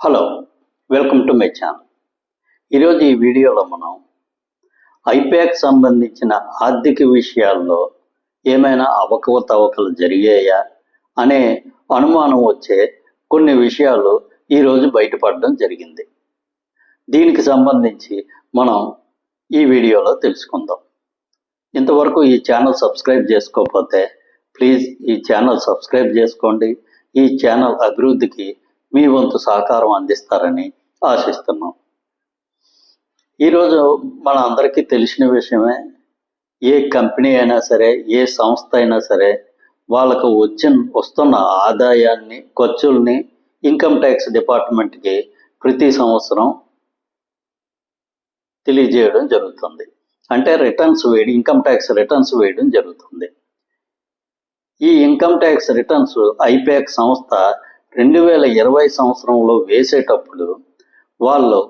Hello welcome to my channel ఈరోజు ఈ వీడియోలో మనం ఐపాక్ సంబంధించిన ఆర్థిక విషయాల్లో ఏమైనా అవకతవకలు జరిగాయా అనే అనుమానం వచ్చే కొన్ని విషయాలు ఈరోజు బయటపడడం జరిగింది. దీనికి సంబంధించి మనం ఈ వీడియోలో తెలుసుకుందాం. ఇంతవరకు ఈ ఛానల్ సబ్స్క్రైబ్ చేసుకోకపోతే ప్లీజ్ ఈ ఛానల్ సబ్స్క్రైబ్ చేసుకోండి. ఈ ఛానల్ అభివృద్ధికి మీ వంతు సహకారం అందిస్తారని ఆశిస్తున్నాం. ఈరోజు మన అందరికీ తెలిసిన విషయమే ఏ కంపెనీ అయినా సరే ఏ సంస్థ అయినా సరే వాళ్ళకు వచ్చిన వస్తున్న ఆదాయాన్ని ఖర్చుల్ని ఇన్కమ్ ట్యాక్స్ డిపార్ట్మెంట్కి ప్రతి సంవత్సరం తెలియజేయడం జరుగుతుంది. అంటే రిటర్న్స్ వేయడం ఇన్కమ్ ట్యాక్స్ రిటర్న్స్ వేయడం జరుగుతుంది. ఈ ఇన్కమ్ ట్యాక్స్ రిటర్న్స్ ఐపాక్ సంస్థ రెండు వేల ఇరవై సంవత్సరంలో వేసేటప్పుడు వాళ్ళు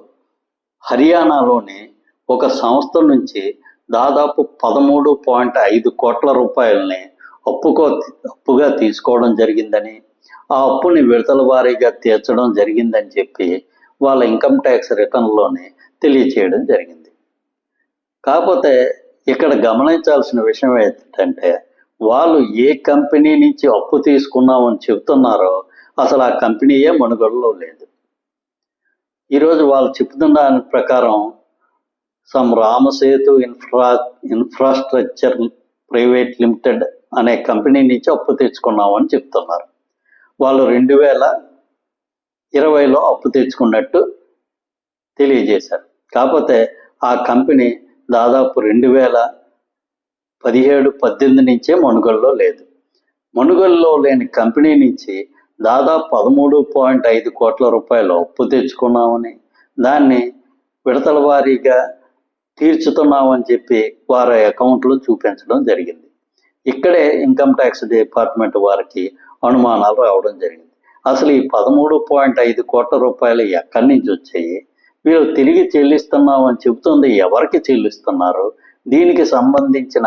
హర్యానాలోని ఒక సంస్థ నుంచి దాదాపు పదమూడు పాయింట్ ఐదు కోట్ల రూపాయలని అప్పుకో అప్పుగా తీసుకోవడం జరిగిందని ఆ అప్పుని విడతల వారీగా తీర్చడం జరిగిందని చెప్పి వాళ్ళ ఇన్కమ్ ట్యాక్స్ రిటర్న్లోనే తెలియచేయడం జరిగింది. కాకపోతే ఇక్కడ గమనించాల్సిన విషయం ఏంటంటే వాళ్ళు ఏ కంపెనీ నుంచి అప్పు తీసుకున్నామని చెబుతున్నారో అసలు ఆ కంపెనీయే మనుగడలో లేదు. ఈరోజు వాళ్ళు చెప్తున్న దాని ప్రకారం some Ramasethu infra infrastructure private limited అనే కంపెనీ నుంచి అప్పు తెచ్చుకున్నామని చెప్తున్నారు. వాళ్ళు రెండు వేల ఇరవైలో అప్పు తెచ్చుకున్నట్టు తెలియజేశారు. కాకపోతే ఆ కంపెనీ దాదాపు రెండు వేల పదిహేడు పద్దెనిమిది నుంచే మనుగడలో లేదు. మనుగడలో లేని కంపెనీ నుంచి దాదాపు పదమూడు పాయింట్ ఐదు కోట్ల రూపాయలు అప్పు తెచ్చుకున్నామని దాన్ని విడతల వారీగా తీర్చుతున్నామని చెప్పి వారి అకౌంట్లో చూపించడం జరిగింది. ఇక్కడే ఇన్కమ్ ట్యాక్స్ డిపార్ట్మెంట్ వారికి అనుమానాలు రావడం జరిగింది. అసలు ఈ పదమూడు పాయింట్ ఐదు కోట్ల రూపాయలు ఎక్కడి నుంచి వచ్చాయి? మీరు తిరిగి చెల్లిస్తున్నామని చెబుతుంది ఎవరికి చెల్లిస్తున్నారు? దీనికి సంబంధించిన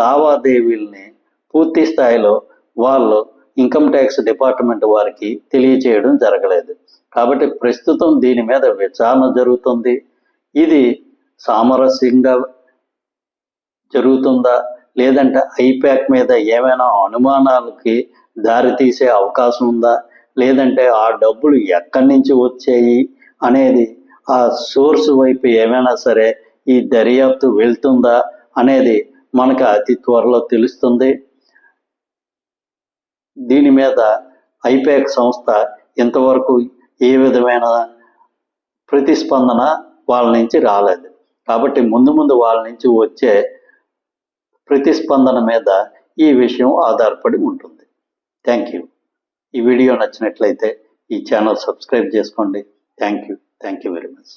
లావాదేవీల్ని పూర్తి స్థాయిలో వాళ్ళు ఇన్కమ్ ట్యాక్స్ డిపార్ట్మెంట్ వారికి తెలియచేయడం జరగలేదు. కాబట్టి ప్రస్తుతం దీని మీద విచారణ జరుగుతుంది. ఇది సామరస్యంగా జరుగుతుందా? లేదంటే ఐప్యాక్ మీద ఏమైనా అనుమానాలకి దారితీసే అవకాశం ఉందా? లేదంటే ఆ డబ్బులు ఎక్కడి నుంచి వచ్చాయి? అనేది ఆ సోర్స్ వైపు ఏమైనా సరే ఈ దర్యాప్తు వెళ్తుందా? అనేది మనకు అతి త్వరలో తెలుస్తుంది. దీని మీద ఐపాక్ సంస్థ ఇంతవరకు ఏ విధమైన ప్రతిస్పందన వాళ్ళ నుంచి రాలేదు. కాబట్టి ముందు ముందు వాళ్ళ నుంచి వచ్చే ప్రతిస్పందన మీద ఈ విషయం ఆధారపడి ఉంటుంది. థ్యాంక్ యూ ఈ వీడియో నచ్చినట్లయితే ఈ ఛానల్ సబ్స్క్రైబ్ చేసుకోండి. Thank you thank you very much